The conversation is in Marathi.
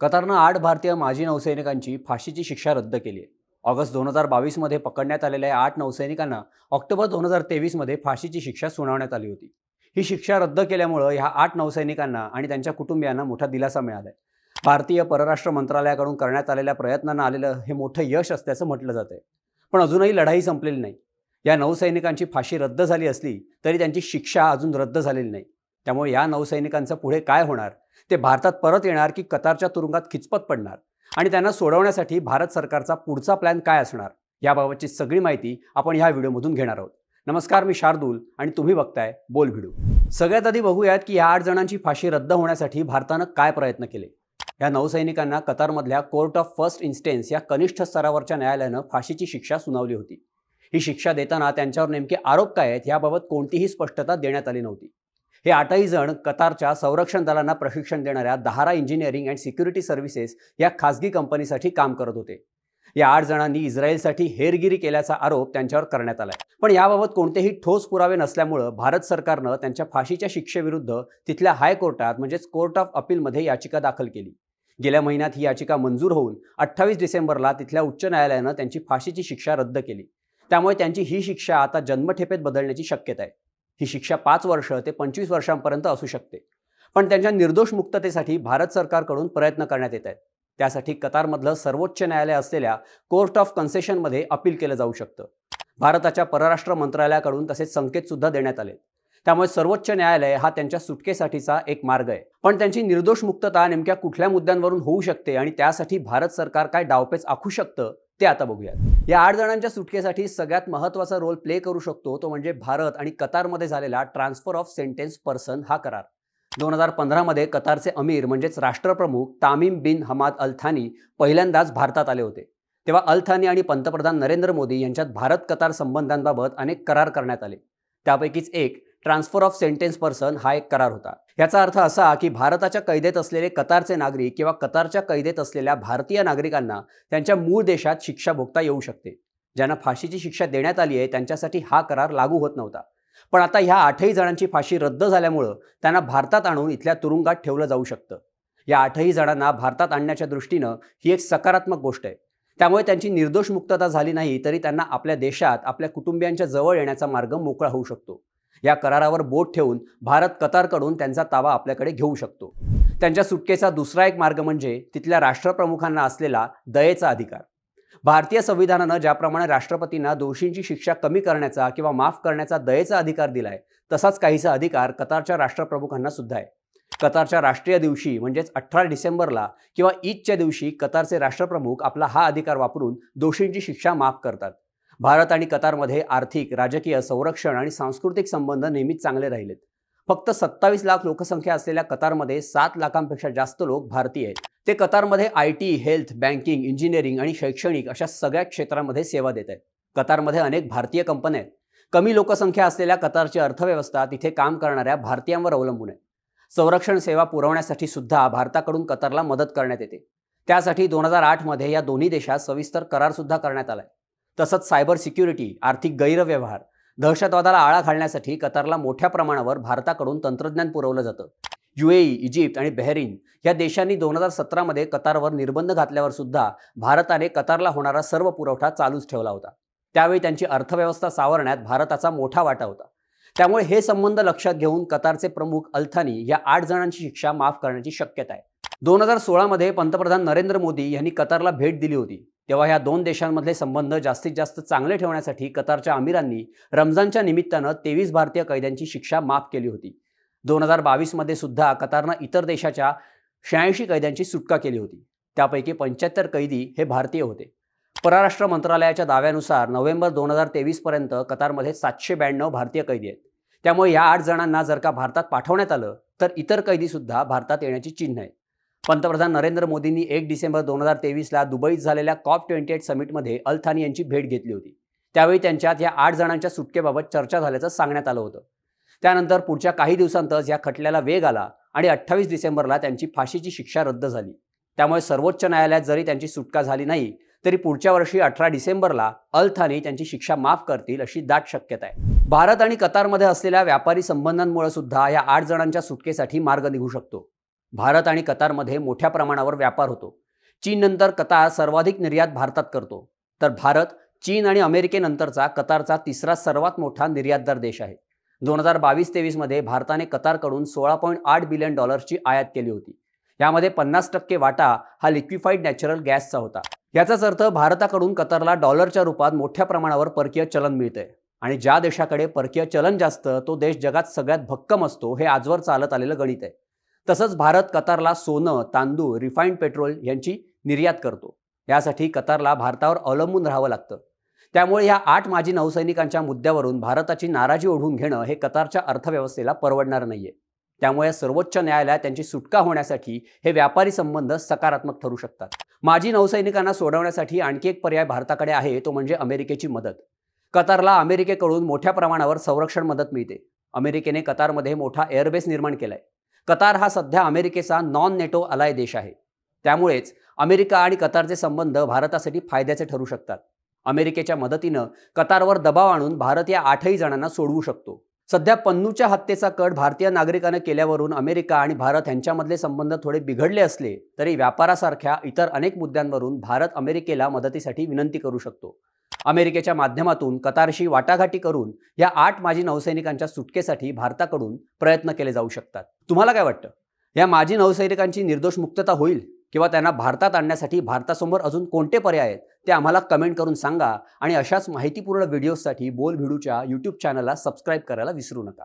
कतारनं आठ भारतीय माजी नौसैनिकांची फाशीची शिक्षा रद्द केली आहे. ऑगस्ट दोन हजार बावीसमध्ये पकडण्यात आलेल्या आठ नौसैनिकांना ऑक्टोबर दोन हजार तेवीसमध्ये फाशीची शिक्षा सुनावण्यात आली होती. ही शिक्षा रद्द केल्यामुळं ह्या आठ नौसैनिकांना आणि त्यांच्या कुटुंबियांना मोठा दिलासा मिळाला आहे भारतीय परराष्ट्र मंत्रालयाकडून करण्यात आलेल्या प्रयत्नांना आलेलं हे मोठं यश असल्याचं म्हटलं जात आहे पण अजूनही लढाई संपलेली नाही. या नौसैनिकांची फाशी रद्द झाली असली तरी त्यांची शिक्षा अजून रद्द झालेली नाही. त्यामुळे या नौसैनिकांचं पुढे काय होणार? ते भारतात परत येणार की कतारच्या तुरुंगात खिचपत पडणार? आणि त्यांना सोडवण्यासाठी भारत सरकारचा पुढचा प्लॅन काय असणार? याबाबतची सगळी माहिती आपण ह्या व्हिडिओमधून घेणार आहोत. नमस्कार मी शार्दूल आणि तुम्ही बघताय बोल व्हिडिओ. सगळ्यात आधी बघूयात की या आठ जणांची फाशी रद्द होण्यासाठी भारतानं काय प्रयत्न केले? या नौसैनिकांना कतारमधल्या कोर्ट ऑफ फर्स्ट इन्स्टेन्स या कनिष्ठ स्तरावरच्या न्यायालयानं फाशीची शिक्षा सुनावली होती. ही शिक्षा देताना त्यांच्यावर नेमके आरोप काय आहेत याबाबत कोणतीही स्पष्टता देण्यात आली नव्हती. हे आठही जण कतारच्या संरक्षण दलांना प्रशिक्षण देणाऱ्या Dahra engineering and security services या खासगी कंपनीसाठी काम करत होते. या आठ जणांनी इस्रायलसाठी हेरगिरी केल्याचा आरोप त्यांच्यावर करण्यात आलाय. पण याबाबत कोणतेही ठोस पुरावे नसल्यामुळं भारत सरकारनं त्यांच्या फाशीच्या शिक्षेविरुद्ध तिथल्या हायकोर्टात म्हणजेच कोर्ट ऑफ अपीलमध्ये याचिका दाखल केली. गेल्या महिन्यात ही याचिका मंजूर होऊन अठ्ठावीस डिसेंबरला तिथल्या उच्च न्यायालयानं त्यांची फाशीची शिक्षा रद्द केली. त्यामुळे त्यांची ही शिक्षा आता जन्मठेपेत बदलण्याची शक्यता आहे. ही शिक्षा पाच वर्ष ते पंचवीस वर्षांपर्यंत असू शकते. पण त्यांच्या निर्दोष मुक्ततेसाठी भारत सरकारकडून प्रयत्न करण्यात येत आहेत. त्यासाठी कतारमधलं सर्वोच्च न्यायालय असलेल्या कोर्ट ऑफ कन्सेशनमध्ये अपील केलं जाऊ शकतं. भारताच्या परराष्ट्र मंत्रालयाकडून तसेच संकेतसुद्धा देण्यात आले त्यामुळे सर्वोच्च न्यायालय हा त्यांच्या सुटकेसाठीचा एक मार्ग आहे. पण त्यांची निर्दोष मुक्तता नेमक्या कुठल्या मुद्द्यांवरून होऊ शकते आणि त्यासाठी भारत सरकार काय डावपेच आखू शकतं ते आता बघूयात. या आठ जणांच्या सुटकेसाठी सगळ्यात महत्त्वाचा रोल प्ले करू शकतो तो म्हणजे भारत आणि कतारमध्ये झालेला ट्रान्सफर ऑफ सेंटेन्स पर्सन हा करार. दोन हजार पंधरामध्ये कतारचे अमीर म्हणजेच राष्ट्रप्रमुख तामीम बिन हमाद अल थानी पहिल्यांदाच भारतात आले होते. तेव्हा अल थानी आणि पंतप्रधान नरेंद्र मोदी यांच्यात भारत कतार संबंधांबाबत अनेक करार करण्यात आले. त्यापैकीच एक ट्रान्सफर ऑफ सेंटेन्स पर्सन हा एक करार होता. याचा अर्थ असा की भारताच्या कैदेत असलेले कतारचे नागरिक किंवा कतारच्या कैदेत असलेल्या भारतीय नागरिकांना त्यांच्या मूळ देशात शिक्षा भोगता येऊ शकते. ज्यांना फाशीची शिक्षा देण्यात आली आहे त्यांच्यासाठी हा करार लागू होत नव्हता. पण आता ह्या आठही जणांची फाशी रद्द झाल्यामुळं त्यांना भारतात आणून इथल्या तुरुंगात ठेवलं जाऊ शकतं. या आठही जणांना भारतात आणण्याच्या दृष्टीनं ही एक सकारात्मक गोष्ट आहे. त्यामुळे त्यांची निर्दोष मुक्तता झाली नाही तरी त्यांना आपल्या देशात आपल्या कुटुंबियांच्या जवळ येण्याचा मार्ग मोकळा होऊ शकतो. या करारावर बोट ठेवून भारत कतारकडून त्यांचा ताबा आपल्याकडे घेऊ शकतो. त्यांच्या सुटकेचा दुसरा एक मार्ग म्हणजे तिथल्या राष्ट्रप्रमुखांना असलेला दयेचा अधिकार. भारतीय संविधानानं ज्याप्रमाणे राष्ट्रपतींना दोषींची शिक्षा कमी करण्याचा किंवा माफ करण्याचा दयेचा अधिकार दिलाय तसाच काहीसा अधिकार कतारच्या राष्ट्रप्रमुखांना सुद्धा आहे. कतारच्या राष्ट्रीय दिवशी म्हणजेच अठरा डिसेंबरला किंवा ईदच्या दिवशी कतारचे राष्ट्रप्रमुख आपला हा अधिकार वापरून दोषींची शिक्षा माफ करतात. भारत आणि कतारमध्ये आर्थिक राजकीय संरक्षण आणि सांस्कृतिक संबंध नेहमीच चांगले राहिलेत. फक्त सत्तावीस लाख लोकसंख्या असलेल्या कतारमध्ये सात लाखांपेक्षा जास्त लोक भारतीय आहेत. ते कतारमध्ये I T health banking engineering आणि शैक्षणिक अशा सगळ्या क्षेत्रांमध्ये सेवा देत आहेत. कतारमध्ये अनेक भारतीय कंपन्या आहेत. कमी लोकसंख्या असलेल्या कतारची अर्थव्यवस्था तिथे काम करणाऱ्या भारतीयांवर अवलंबून आहे. संरक्षण सेवा पुरवण्यासाठी सुद्धा भारताकडून कतारला मदत करण्यात येते. त्यासाठी दोन हजार आठमध्ये या दोन्ही देशात सविस्तर करारसुद्धा करण्यात आलाय. तसंच सायबर सिक्युरिटी आर्थिक गैरव्यवहार दहशतवादाला आळा घालण्यासाठी कतारला मोठ्या प्रमाणावर भारताकडून तंत्रज्ञान पुरवलं जातं. युएई इजिप्त आणि बहरीन या देशांनी दोन हजार सतरामध्ये कतारवर निर्बंध घातल्यावर सुद्धा भारताने कतारला होणारा सर्व पुरवठा चालूच ठेवला होता. त्यावेळी त्यांची अर्थव्यवस्था सावरण्यात भारताचा मोठा वाटा होता. त्यामुळे हे संबंध लक्षात घेऊन कतारचे प्रमुख अल्थानी या आठ जणांची शिक्षा माफ करण्याची शक्यता आहे. दोन हजार सोळामध्ये पंतप्रधान नरेंद्र मोदी यांनी कतारला भेट दिली होती. तेव्हा ह्या दोन देशांमधले संबंध जास्तीत जास्त चांगले ठेवण्यासाठी कतारच्या अमिरांनी रमजानच्या निमित्तानं तेवीस भारतीय कैद्यांची शिक्षा माफ केली होती. दोन हजार बावीसमध्ये सुद्धा कतारनं इतर देशाच्या शहाऐंशी कैद्यांची सुटका केली होती. त्यापैकी पंच्याहत्तर कैदी हे भारतीय होते. परराष्ट्र मंत्रालयाच्या दाव्यानुसार नोव्हेंबर दोन हजार तेवीसपर्यंत कतारमध्ये सातशे ब्याण्णव भारतीय कैदी आहेत. त्यामुळे या आठ जणांना जर का भारतात पाठवण्यात आलं तर इतर कैदीसुद्धा भारतात येण्याची चिन्ह आहेत. पंतप्रधान नरेंद्र मोदींनी एक डिसेंबर दोन हजार तेवीसला दुबईत झालेल्या कॉप ट्वेंटी एट समिटमध्ये अल्थानी यांची भेट घेतली होती. त्यावेळी त्यांच्यात या आठ जणांच्या सुटकेबाबत चर्चा झाल्याचं सांगण्यात आलं होतं. त्यानंतर पुढच्या काही दिवसांतच या खटल्याला वेग आला आणि अठ्ठावीस डिसेंबरला त्यांची फाशीची शिक्षा रद्द झाली. त्यामुळे सर्वोच्च न्यायालयात जरी त्यांची सुटका झाली नाही तरी पुढच्या वर्षी अठरा डिसेंबरला अल थानी त्यांची शिक्षा माफ करतील अशी दाट शक्यता आहे. भारत आणि कतारमध्ये असलेल्या व्यापारी संबंधांमुळे सुद्धा या आठ जणांच्या सुटकेसाठी मार्ग निघू शकतो. भारत आणि कतारमध्ये मोठ्या प्रमाणावर व्यापार होतो. चीननंतर कतार सर्वाधिक निर्यात भारतात करतो. तर भारत चीन आणि अमेरिकेनंतरचा कतारचा तिसरा सर्वात मोठा निर्यातदार देश आहे. दोन हजार बावीस तेवीसमध्ये भारताने कतारकडून सोळा पॉईंट आठ बिलियन डॉलर्सची आयात केली होती. यामध्ये पन्नास टक्के वाटा हा लिक्विफाईड नॅचरल गॅसचा होता. याचाच अर्थ भारताकडून कतारला डॉलरच्या रूपात मोठ्या प्रमाणावर परकीय चलन मिळतंय. आणि ज्या देशाकडे परकीय चलन जास्त तो देश जगात सगळ्यात भक्कम असतो हे आजवर चालत आलेलं गणित आहे. तसंच भारत कतारला सोनं तांदूळ रिफाईंड पेट्रोल यांची निर्यात करतो. यासाठी कतारला भारतावर अवलंबून राहावं लागतं. त्यामुळे या आठ माजी नौसैनिकांच्या मुद्द्यावरून भारताची नाराजी ओढून घेणं हे कतारच्या अर्थव्यवस्थेला परवडणार नाहीये. त्यामुळे सर्वोच्च न्यायालयात त्यांची सुटका होण्यासाठी हे व्यापारी संबंध सकारात्मक ठरू शकतात. माजी नौसैनिकांना सोडवण्यासाठी आणखी एक पर्याय भारताकडे आहे तो म्हणजे अमेरिकेची मदत. कतारला अमेरिकेकडून मोठ्या प्रमाणावर संरक्षण मदत मिळते. अमेरिकेने कतारमध्ये मोठा एअरबेस निर्माण केलाय. कतार हा सध्या अमेरिकेचा नॉन नेटो अलाय देश आहे. त्यामुळेच अमेरिका आणि कतारचे संबंध भारतासाठी फायद्याचे ठरू शकतात. अमेरिकेच्या मदतीनं कतारवर दबाव आणून भारत या आठही जणांना सोडवू शकतो. सध्या पन्नूच्या हत्येचा कट भारतीय नागरिकानं केल्यावरून अमेरिका आणि भारत यांच्यामधले संबंध थोडे बिघडले असले तरी व्यापारासारख्या इतर अनेक मुद्द्यांवरून भारत अमेरिकेला मदतीसाठी विनंती करू शकतो. अमेरिकेच्या माध्यमातून कतारशी वाटाघाटी करून या आठ माजी नौसैनिकांच्या सुटकेसाठी भारताकडून प्रयत्न केले जाऊ शकतात. तुम्हाला काय वाटतं? या माजी नौसैनिकांची निर्दोष मुक्तता होईल किंवा त्यांना भारतात आणण्यासाठी भारतासमोर अजून कोणते पर्याय आहेत ते आम्हाला कमेंट करून सांगा आणि अशाच माहितीपूर्ण व्हिडिओजसाठी बोल भिडूच्या यूट्यूब चॅनलला सबस्क्राईब करायला विसरू नका.